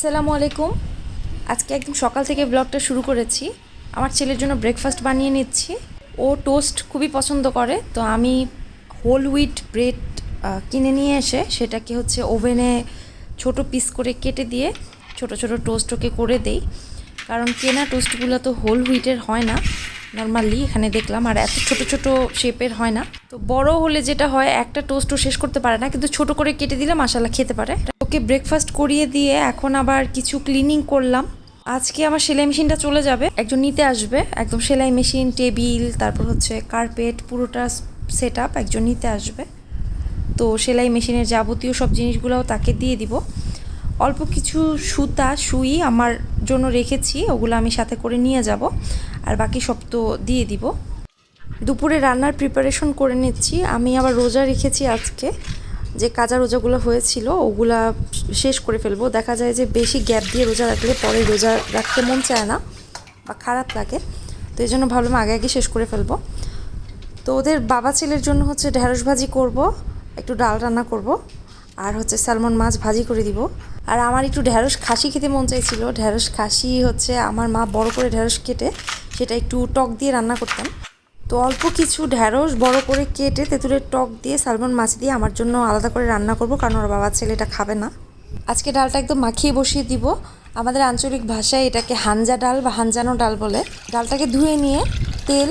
আসসালামু আলাইকুম। আজকে একদম সকাল থেকে ব্লগটা শুরু করেছি। আমার ছেলের জন্য ব্রেকফাস্ট বানিয়ে নিচ্ছি। ও টোস্ট খুবই পছন্দ করে। তো আমি হোল হুইট ব্রেড কিনে নিয়ে এসে সেটাকে হচ্ছে ওভেনে ছোট পিস করে কেটে দিয়ে ছোট ছোট টোস্ট ওকে করে দেই। কারণ কেনা টোস্টগুলো তো হোল হুইটের হয় না। নর্মালি এখানে দেখলাম। আর এত ছোট ছোট শেপের হয় না। তো বড় হলে যেটা হয়, একটা টোস্টও শেষ করতে পারে না। কিন্তু ছোট করে কেটে দিলে মাসালা খেতে পারে। ওকে ব্রেকফাস্ট করিয়ে দিয়ে এখন আবার কিছু ক্লিনিং করলাম। আজকে আমার সেলাই মেশিনটা চলে যাবে, একজন নিতে আসবে। একদম সেলাই মেশিন টেবিল তারপর হচ্ছে কার্পেট পুরোটা সেট আপ একজন নিতে আসবে। তো সেলাই মেশিনের যাবতীয় সব জিনিসগুলোও তাকে দিয়ে দিব। অল্প কিছু সুতা, সুই আমার জন্য রেখেছি, ওগুলো আমি সাথে করে নিয়ে যাব। আর বাকি সব তো দিয়ে দিব। দুপুরে রান্নার প্রিপারেশন করে নিচ্ছি। আমি আবার রোজা রেখেছি আজকে। যে কাজা রোজাগুলো হয়েছিল, ওগুলা শেষ করে ফেলব। দেখা যায় যে বেশি গ্যাপ দিয়ে রোজা রাখলে পরে রোজা রাখতে মন চায় না বা খারাপ লাগে। তো এই জন্য ভাবলাম আগে আগে শেষ করে ফেলব। তো ওদের বাবা ছেলের জন্য হচ্ছে ঢ্যাঁড়স ভাজি করব, একটু ডাল রান্না করব, আর হচ্ছে স্যালমন মাছ ভাজি করে দিব। আর আমার একটু ঢ্যাঁড়স খাসি খেতে মন চাইছিল। ঢ্যাঁড়স খাসি হচ্ছে আমার মা বড় করে ঢ্যাঁড়স কেটে সেটা একটু টক দিয়ে রান্না করতাম তো অল্প কিছু ঢ্যাঁড়স বড় করে কেটে তেঁতুলের টক দিয়ে স্যালমন মাছ দিয়ে আমার জন্য আলাদা করে রান্না করব, কারণ ওর বাবা ছেলে এটা খাবে না। আজকে ডালটা একদম মাখিয়ে বসিয়ে দিব। আমাদের আঞ্চলিক ভাষায় এটাকে হাঞ্জা ডাল বা হাঞ্জানো ডাল বলে। ডালটাকে ধুয়ে নিয়ে তেল,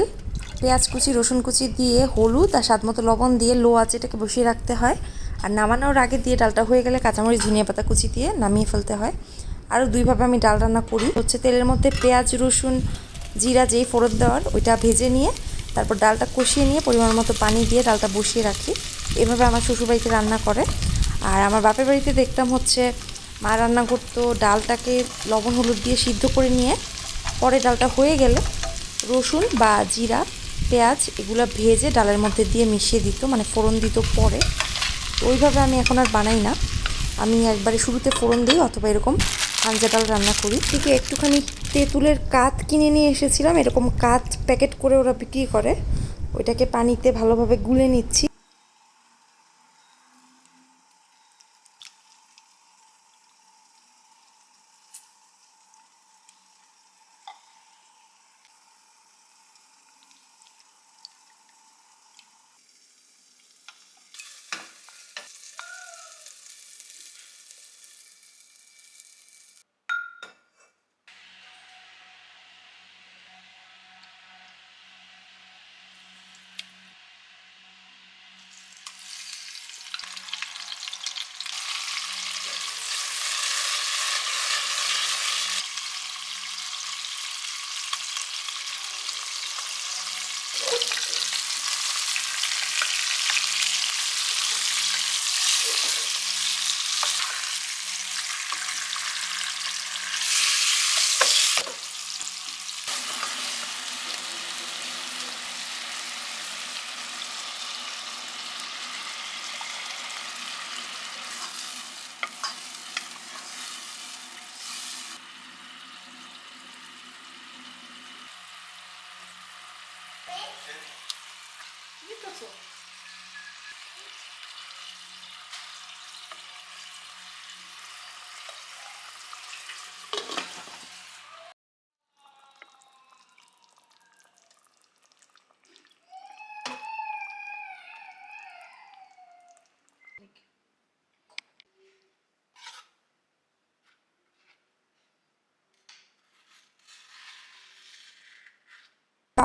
পেঁয়াজ কুচি, রসুন কুচি দিয়ে হলুদ আর স্বাদ মতো লবণ দিয়ে লো আছে এটাকে বসিয়ে রাখতে হয়। আর নামানোর আগে দিয়ে ডালটা হয়ে গেলে কাঁচামরিচ, ধনিয়া পাতা কুচি দিয়ে নামিয়ে ফেলতে হয়। আরও দুইভাবে আমি ডাল রান্না করি। হচ্ছে তেলের মধ্যে পেঁয়াজ, রসুন, জিরা যেই ফোড়ন দেওয়ার, ওইটা ভেজে নিয়ে তারপর ডালটা কষিয়ে নিয়ে পরিমাণ মতো পানি দিয়ে ডালটা বসিয়ে রাখি। এভাবে আমার শ্বশুরবাড়িতে রান্না করে। আর আমার বাপের বাড়িতে দেখতাম হচ্ছে, মা রান্না করতো ডালটাকে লবণ হলুদ দিয়ে সিদ্ধ করে নিয়ে, পরে ডালটা হয়ে গেলে রসুন বা জিরা, পেঁয়াজ এগুলো ভেজে ডালের মধ্যে দিয়ে মিশিয়ে দিত মানে ফোড়ন দিত পরে। ওইভাবে আমি এখন আর বানাই না। আমি একবারে শুরুতে ফোড়ন দিই অথবা এরকম হাঞ্জা ডাল রান্না করি। থেকে একটুখানি তেঁতুলের কাত কিনে নিয়ে এসেছিলাম। এরকম কাত প্যাকেট করে ওরা বিক্রি করে। ওইটাকে পানিতে ভালোভাবে গুলে নিচ্ছি। Видно что? Thank you.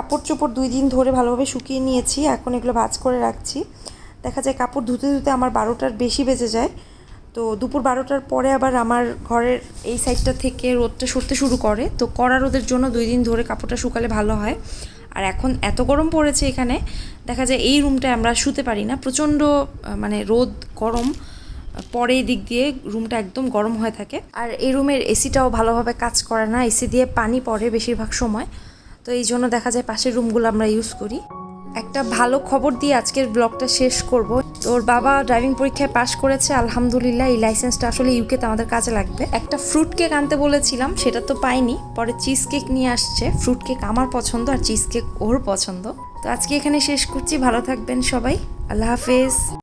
কাপড় চোপড় দুই দিন ধরে ভালোভাবে শুকিয়ে নিয়েছি, এখন এগুলো ভাজ করে রাখছি। দেখা যায় কাপড় ধুতে ধুতে আমার বারোটার বেশি বেজে যায়। তো দুপুর বারোটার পরে আবার আমার ঘরের এই সাইডটা থেকে রোদটা সরতে শুরু করে। তো কড়া রোদের জন্য দুই দিন ধরে কাপড়টা শুকালে ভালো হয়। আর এখন এত গরম পড়েছে এখানে, দেখা যায় এই রুমটায় আমরা শুতে পারি না। প্রচণ্ড মানে রোদ, গরম পরে এই দিক দিয়ে রুমটা একদম গরম হয়ে থাকে। আর এই রুমের এসিটাও ভালোভাবে কাজ করে না। এসি দিয়ে পানি পড়ে বেশিরভাগ সময়। তো এই জন্য দেখা যায় পাশের রুমগুলো আমরা ইউজ করি। একটা ভালো খবর দিয়ে আজকের ব্লগটা শেষ করব। তোর বাবা ড্রাইভিং পরীক্ষায় পাশ করেছে, আলহামদুলিল্লাহ এই লাইসেন্সটা আসলে ইউকেতে আমাদের কাজে লাগবে। একটা ফ্রুট কেক আনতে বলেছিলাম, সেটা তো পাইনি। পরে চিজ কেক নিয়ে আসছে। ফ্রুট কেক আমার পছন্দ আর চিজ কেক ওর পছন্দ। তো আজকে এখানে শেষ করছি। ভালো থাকবেন সবাই। আল্লাহ হাফেজ।